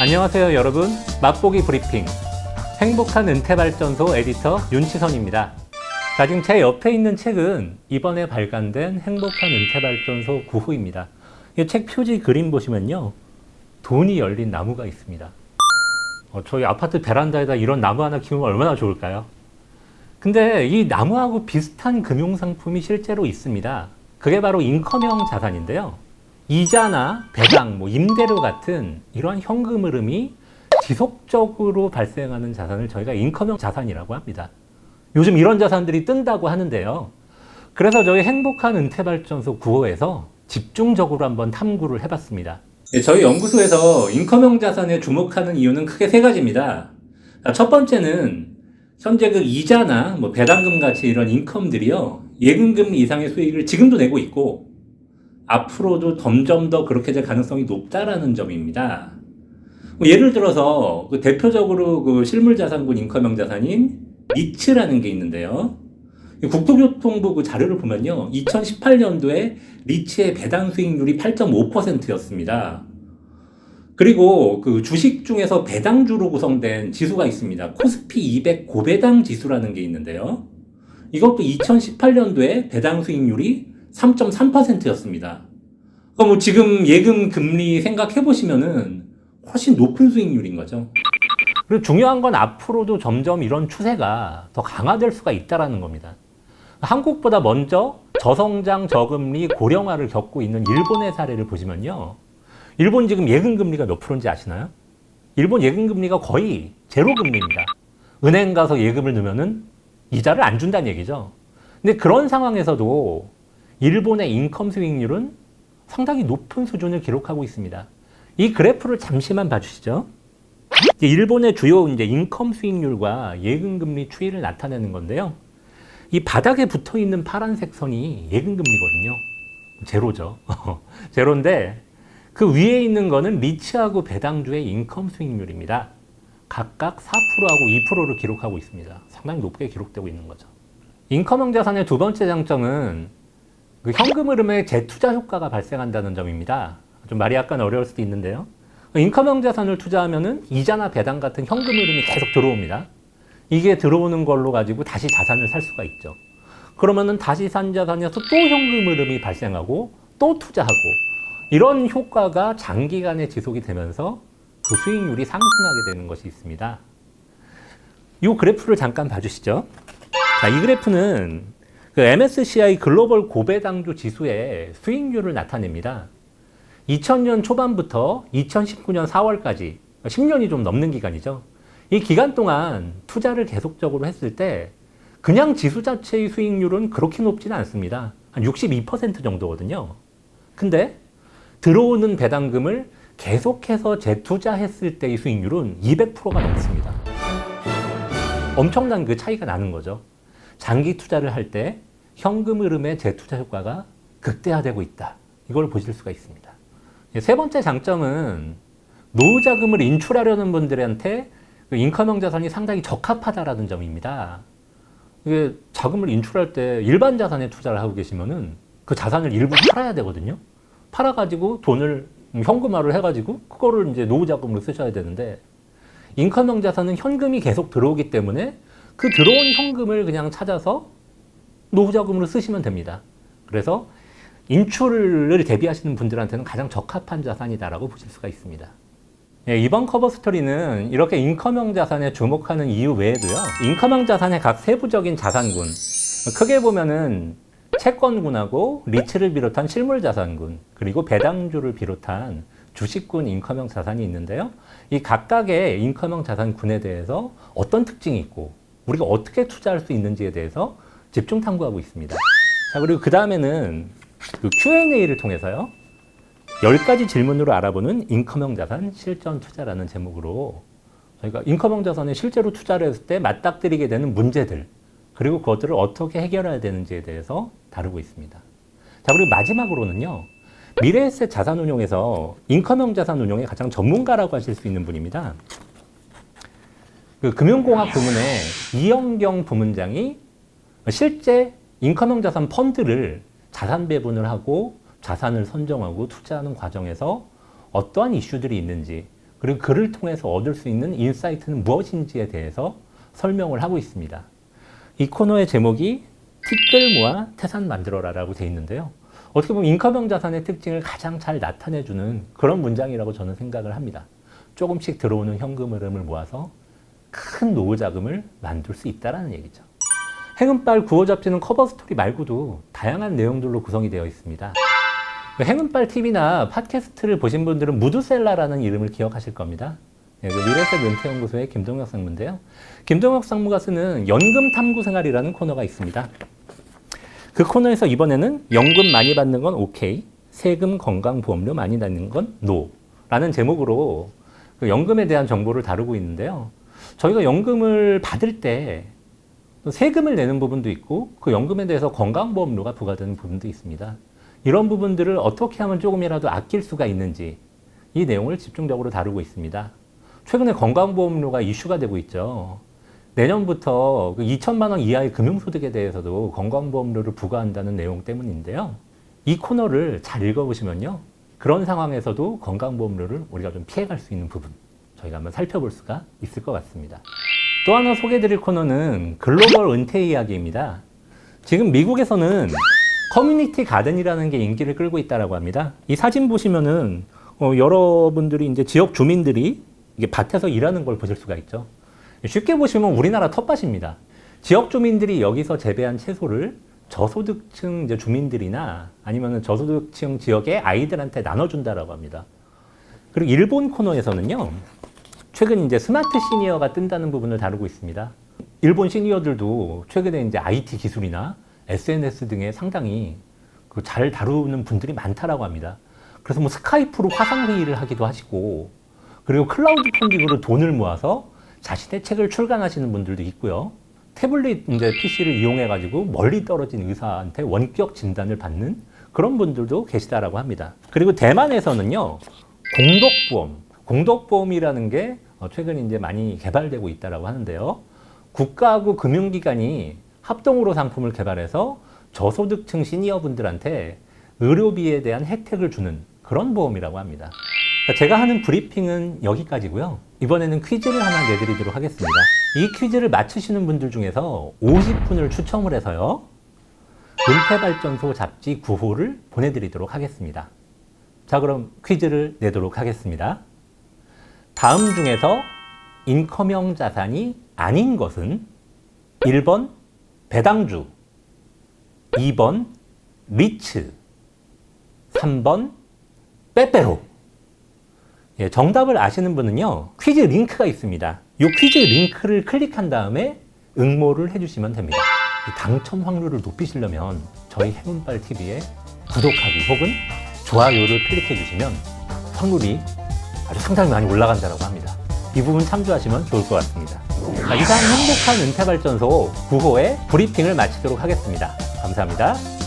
안녕하세요 여러분. 맛보기 브리핑. 행복한 은퇴발전소 에디터 윤치선입니다. 자 지금 제 옆에 있는 책은 이번에 발간된 행복한 은퇴발전소 9호입니다. 이 책 표지 그림 보시면요 돈이 열린 나무가 있습니다. 어, 저희 아파트 베란다에다 이런 나무 하나 키우면 얼마나 좋을까요? 근데 이 나무하고 비슷한 금융상품이 실제로 있습니다. 그게 바로 인컴형 자산인데요 이자나 배당, 뭐 임대료 같은 이런 현금 흐름이 지속적으로 발생하는 자산을 저희가 인컴형 자산이라고 합니다. 요즘 이런 자산들이 뜬다고 하는데요. 그래서 저희 행복한 은퇴 발전소 9호에서 집중적으로 한번 탐구를 해봤습니다. 네, 저희 연구소에서 인컴형 자산에 주목하는 이유는 크게 세 가지입니다. 첫 번째는 현재 그 이자나 뭐 배당금 같이 이런 인컴들이요 예금금 이상의 수익을 지금도 내고 있고 앞으로도 점점 더 그렇게 될 가능성이 높다라는 점입니다. 뭐 예를 들어서 그 대표적으로 그 실물자산군 인컴형 자산인 리츠라는 게 있는데요. 국토교통부 그 자료를 보면요. 2018년도에 리츠의 배당 수익률이 8.5%였습니다. 그리고 그 주식 중에서 배당주로 구성된 지수가 있습니다. 코스피 200 고배당 지수라는 게 있는데요. 이것도 2018년도에 배당 수익률이 3.3%였습니다. 그럼 뭐 지금 예금 금리 생각해 보시면은 훨씬 높은 수익률인 거죠. 그리고 중요한 건 앞으로도 점점 이런 추세가 더 강화될 수가 있다라는 겁니다. 한국보다 먼저 저성장, 저금리, 고령화를 겪고 있는 일본의 사례를 보시면요. 일본 지금 예금 금리가 몇 프로인지 아시나요? 일본 예금 금리가 거의 제로 금리입니다. 은행 가서 예금을 넣으면은 이자를 안 준다는 얘기죠. 근데 그런 상황에서도 일본의 인컴 수익률은 상당히 높은 수준을 기록하고 있습니다. 이 그래프를 잠시만 봐주시죠. 일본의 주요 이제 인컴 수익률과 예금 금리 추이를 나타내는 건데요. 이 바닥에 붙어 있는 파란색 선이 예금 금리거든요. 제로죠. 제로인데 그 위에 있는 거는 리츠하고 배당주의 인컴 수익률입니다. 각각 4%하고 2%를 기록하고 있습니다. 상당히 높게 기록되고 있는 거죠. 인컴형 자산의 두 번째 장점은 그 현금 흐름에 재투자 효과가 발생한다는 점입니다. 좀 말이 약간 어려울 수도 있는데요. 인컴형 자산을 투자하면은 이자나 배당 같은 현금 흐름이 계속 들어옵니다. 이게 들어오는 걸로 가지고 다시 자산을 살 수가 있죠. 그러면은 다시 산 자산에서 또 현금 흐름이 발생하고 또 투자하고 이런 효과가 장기간에 지속이 되면서 그 수익률이 상승하게 되는 것이 있습니다. 이 그래프를 잠깐 봐주시죠. 자, 이 그래프는 그 MSCI 글로벌 고배당주 지수의 수익률을 나타냅니다. 2000년 초반부터 2019년 4월까지 10년이 좀 넘는 기간이죠. 이 기간 동안 투자를 계속적으로 했을 때 그냥 지수 자체의 수익률은 그렇게 높지는 않습니다. 한 62% 정도거든요. 근데 들어오는 배당금을 계속해서 재투자했을 때의 수익률은 200%가 넘습니다. 엄청난 그 차이가 나는 거죠. 장기 투자를 할 때 현금 흐름의 재투자 효과가 극대화되고 있다. 이걸 보실 수가 있습니다. 세 번째 장점은 노후 자금을 인출하려는 분들한테 그 인컴형 자산이 상당히 적합하다라는 점입니다. 이게 자금을 인출할 때 일반 자산에 투자를 하고 계시면은 그 자산을 일부 팔아야 되거든요. 팔아가지고 돈을 현금화를 해가지고 그거를 이제 노후 자금으로 쓰셔야 되는데 인컴형 자산은 현금이 계속 들어오기 때문에 그 들어온 현금을 그냥 찾아서 노후 자금으로 쓰시면 됩니다. 그래서 인출을 대비하시는 분들한테는 가장 적합한 자산이다라고 보실 수가 있습니다. 예, 이번 커버 스토리는 이렇게 인컴형 자산에 주목하는 이유 외에도요. 인컴형 자산의 각 세부적인 자산군 크게 보면은 채권군하고 리츠를 비롯한 실물 자산군 그리고 배당주를 비롯한 주식군 인컴형 자산이 있는데요. 이 각각의 인컴형 자산군에 대해서 어떤 특징이 있고 우리가 어떻게 투자할 수 있는지에 대해서 집중 탐구하고 있습니다. 자, 그리고 그 다음에는 그 Q&A를 통해서요. 10가지 질문으로 알아보는 인컴형 자산 실전 투자라는 제목으로 저희가 인컴형 자산에 실제로 투자를 했을 때 맞닥뜨리게 되는 문제들 그리고 그것들을 어떻게 해결해야 되는지에 대해서 다루고 있습니다. 자, 그리고 마지막으로는요. 미래에셋 자산 운용에서 인컴형 자산 운용의 가장 전문가라고 하실 수 있는 분입니다. 그 금융공학 부문의 이영경 부문장이 실제 인컴형 자산 펀드를 자산 배분을 하고 자산을 선정하고 투자하는 과정에서 어떠한 이슈들이 있는지 그리고 그를 통해서 얻을 수 있는 인사이트는 무엇인지에 대해서 설명을 하고 있습니다. 이 코너의 제목이 티끌 모아 태산 만들어라 라고 되어 있는데요. 어떻게 보면 인커명 자산의 특징을 가장 잘 나타내주는 그런 문장이라고 저는 생각을 합니다. 조금씩 들어오는 현금 흐름을 모아서 큰 노후 자금을 만들 수 있다라는 얘기죠. 행운빨 구호 잡지는 커버 스토리 말고도 다양한 내용들로 구성이 되어 있습니다. 그 행운빨 TV나 팟캐스트를 보신 분들은 무드셀라라는 이름을 기억하실 겁니다. 예, 그 미래세 은퇴연구소의 김동혁 상무인데요. 김동혁 상무가 쓰는 연금 탐구 생활이라는 코너가 있습니다. 그 코너에서 이번에는 연금 많이 받는 건 오케이, 세금 건강보험료 많이 내는 건 노라는 제목으로 그 연금에 대한 정보를 다루고 있는데요. 저희가 연금을 받을 때 세금을 내는 부분도 있고 그 연금에 대해서 건강보험료가 부과되는 부분도 있습니다. 이런 부분들을 어떻게 하면 조금이라도 아낄 수가 있는지 이 내용을 집중적으로 다루고 있습니다. 최근에 건강보험료가 이슈가 되고 있죠. 내년부터 그 2천만 원 이하의 금융소득에 대해서도 건강보험료를 부과한다는 내용 때문인데요. 이 코너를 잘 읽어보시면요. 그런 상황에서도 건강보험료를 우리가 좀 피해갈 수 있는 부분 저희가 한번 살펴볼 수가 있을 것 같습니다. 또 하나 소개해드릴 코너는 글로벌 은퇴 이야기입니다. 지금 미국에서는 커뮤니티 가든이라는 게 인기를 끌고 있다고 합니다. 이 사진 보시면은 어, 여러분들이 이제 지역 주민들이 이게 밭에서 일하는 걸 보실 수가 있죠. 쉽게 보시면 우리나라 텃밭입니다. 지역 주민들이 여기서 재배한 채소를 저소득층 이제 주민들이나 아니면 저소득층 지역의 아이들한테 나눠준다라고 합니다. 그리고 일본 코너에서는요, 최근 이제 스마트 시니어가 뜬다는 부분을 다루고 있습니다. 일본 시니어들도 최근에 이제 IT 기술이나 SNS 등에 상당히 그 잘 다루는 분들이 많다라고 합니다. 그래서 뭐 스카이프로 화상 회의를 하기도 하시고, 그리고 클라우드 펀딩으로 돈을 모아서 자신의 책을 출간하시는 분들도 있고요. 태블릿 이제 PC를 이용해 가지고 멀리 떨어진 의사한테 원격 진단을 받는 그런 분들도 계시다라고 합니다. 그리고 대만에서는요. 공덕보험, 공덕보험이라는 게 어, 최근 이제 많이 개발되고 있다라고 하는데요. 국가하고 금융기관이 합동으로 상품을 개발해서 저소득층 시니어분들한테 의료비에 대한 혜택을 주는 그런 보험이라고 합니다. 그러니까 제가 하는 브리핑은 여기까지고요. 이번에는 퀴즈를 하나 내드리도록 하겠습니다. 이 퀴즈를 맞추시는 분들 중에서 50분을 추첨을 해서요. 은퇴발전소 잡지 9호를 보내드리도록 하겠습니다. 자, 그럼 퀴즈를 내도록 하겠습니다. 다음 중에서 인컴형 자산이 아닌 것은 1번 배당주, 2번 리츠, 3번 빼빼로. 예, 정답을 아시는 분은요, 퀴즈 링크가 있습니다. 이 퀴즈 링크를 클릭한 다음에 응모를 해주시면 됩니다. 이 당첨 확률을 높이시려면 저희 행운발 TV에 구독하기 혹은 좋아요를 클릭해 주시면 확률이 아주 상당히 많이 올라간다고 합니다. 이 부분 참조하시면 좋을 것 같습니다. 자, 이상 행복한 은퇴발전소 9호의 브리핑을 마치도록 하겠습니다. 감사합니다.